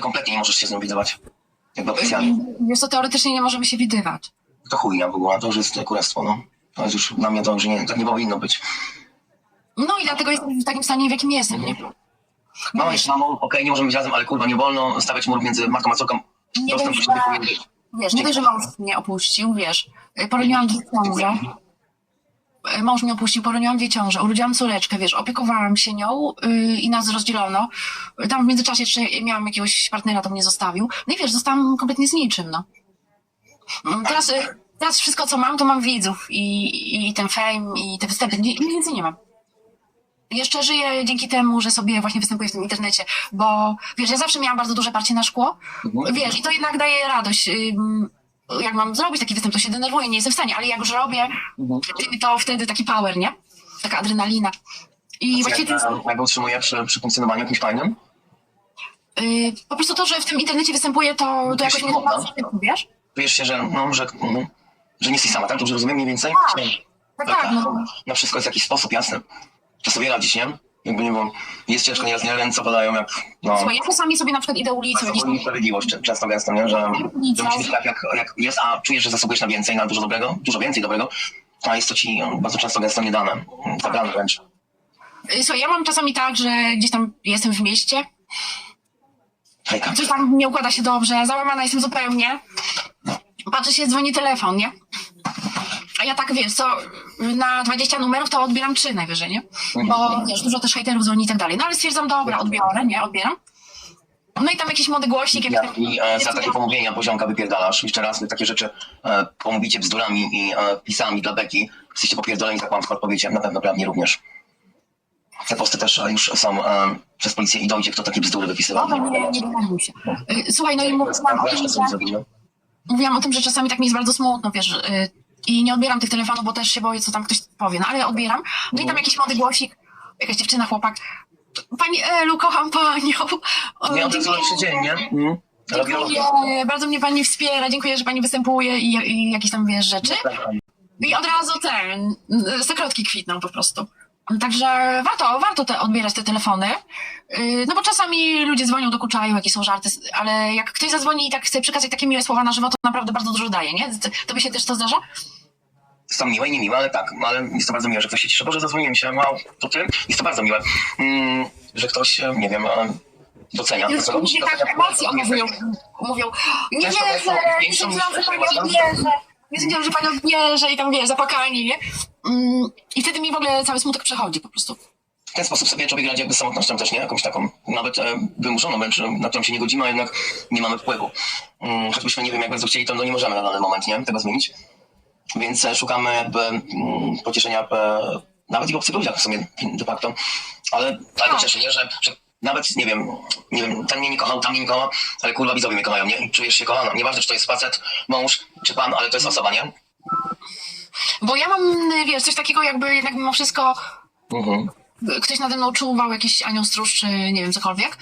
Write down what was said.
kompletnie nie możesz się z nią widywać. Jakby oficjalnie. Wiesz co, teoretycznie nie możemy się widywać. To chujnia w ogóle, to już jest kurestwo, no. To jest już dla mnie to, że nie, tak nie powinno być. No i dlatego jestem w takim stanie, w jakim jestem, nie? No jeszcze mamą, okej, nie możemy być razem, ale kurwa, nie wolno stawiać murów między matką a córką. Nie Dostęp do dość, siebie że- powinien być. Wiesz, nie dość, że mąż mnie opuścił, wiesz, poroniłam dwie ciąże. Y, Mąż mnie opuścił, poroniłam dwie ciąże, urodziłam córeczkę, wiesz, opiekowałam się nią yy, i nas rozdzielono. Tam w międzyczasie jeszcze miałam jakiegoś partnera, to mnie zostawił. No i wiesz, zostałam kompletnie z niczym, no. Mm, Teraz, y, teraz wszystko, co mam, to mam widzów i, i ten fame i te występy. Nic więcej nie mam. Jeszcze żyję dzięki temu, że sobie właśnie występuję w tym internecie, bo wiesz, ja zawsze miałam bardzo duże parcie na szkło, Mhm. wiesz, i to jednak daje radość. Ym, Jak mam zrobić taki występ, to się denerwuję, nie jestem w stanie, ale jak już robię, Mhm. to wtedy taki power, nie? Taka adrenalina. I właściwie to jest Jak, go utrzymuję przy, przy funkcjonowaniu jakimś fajnym? yy, po prostu to, że w tym internecie występuję, to, to jakoś mnie to wiesz? Czujesz się, że, no, że, no, że nie jesteś sama, tak? Dobrze rozumiem mniej więcej? Tak. Tak, tak, no. Na wszystko jest jakiś sposób, jasne. To sobie radzić, nie? Jakby nie było, jest ciężko, nie nie ręce padają jak, no... Słuchaj, ja czasami sobie na przykład idę ulicą, jakieś Bardzo niesprawiedliwość często gęsto, nie? Że, że musi być tak, jak, jak jest, a czujesz, że zasługujesz na więcej, na dużo dobrego, dużo więcej dobrego, a jest to ci no, bardzo często gęsto nie dane, zabrane wręcz. Yy, Słuchaj, ja mam czasami tak, że gdzieś tam jestem w mieście, Hejka. coś tam nie układa się dobrze, załamana jestem zupełnie. Patrzę się, dzwoni telefon, nie? A ja tak, wiesz, co, na 20 numerów to odbieram 3 najwyżej, nie? Bo, wiesz, dużo też hejterów dzwoni i tak dalej. No ale stwierdzam, dobra, odbiorę, nie? Odbieram. No i tam jakiś młody głosik, jakiś tam... I e, za takie pomówienia poziomka wypierdalasz. Jeszcze raz, takie rzeczy e, pomówicie bzdurami i e, pisami dla beki. Jesteście popierdoleni za kłamstwo odpowiecie. Na pewno prawnie również. Te posty też e, już są e, przez policję i dojdzie, kto takie bzdury wypisywał. Dobra, nie, nie denerwuj się. Y, Słuchaj, no i mówiłam o, tym, że, mówiłam o tym, że czasami tak mi jest bardzo smutno, wiesz, y, i nie odbieram tych telefonów, bo też się boję, co tam ktoś powie, no ale odbieram. No i tam jakiś młody głosik, jakaś dziewczyna, chłopak. Pani Elu, kocham panią. Tak dziękuję. lepszy dzień, nie? Mm. Dziękuję, bardzo mnie pani wspiera, dziękuję, że pani występuje i, i jakieś tam, wiesz, rzeczy. I od razu ten, y, stokrotki kwitną po prostu. Także warto, warto te, odbierać te telefony. Yy, No bo czasami ludzie dzwonią, dokuczają, jakie są żarty, ale jak ktoś zadzwoni i tak chce przekazać takie miłe słowa na żywo, to naprawdę bardzo dużo daje, nie? To by się też to zdarza? Są miłe i niemiłe, ale tak, ale jest to bardzo miłe, że ktoś się cieszy. Boże, zadzwoniłem się, wow, to ty? Jest to bardzo miłe, mm, że ktoś, nie wiem, e, docenia to, co robisz. Ludzie tak emocje omówią. Mówią, nie wierzę, nie sądziłam, że pani odbierze. Nie sądziłam, że pani odbierze i tam, wiesz, zapakani, nie? Mm, I wtedy mi w ogóle cały smutek przechodzi po prostu. W ten sposób sobie człowiek radzi jakby z samotnością też, nie? Jakąś taką, nawet e, wymuszoną wręcz, na którą się nie godzimy, a jednak nie mamy wpływu. Mm, choćbyśmy nie wiem, jak bardzo chcieli, to no nie możemy na dany moment, nie? Tego zmienić. Więc e, szukamy jakby mm, pocieszenia e, nawet i w obcych ludziach w sumie de facto. Ale tak Tak. cieszy, nie? Że, że nawet, nie wiem, nie wiem, ten mnie nie kochał, tam mnie nie kocha, ale kurwa widzowie mnie kochają, nie? Czujesz się kochana. Nieważne, czy to jest facet, mąż, czy pan, ale to jest osoba, nie? Bo ja mam, wiesz, coś takiego jakby jednak mimo wszystko Mhm. ktoś nade mną czuwał, jakiś anioł stróż, czy nie wiem, cokolwiek.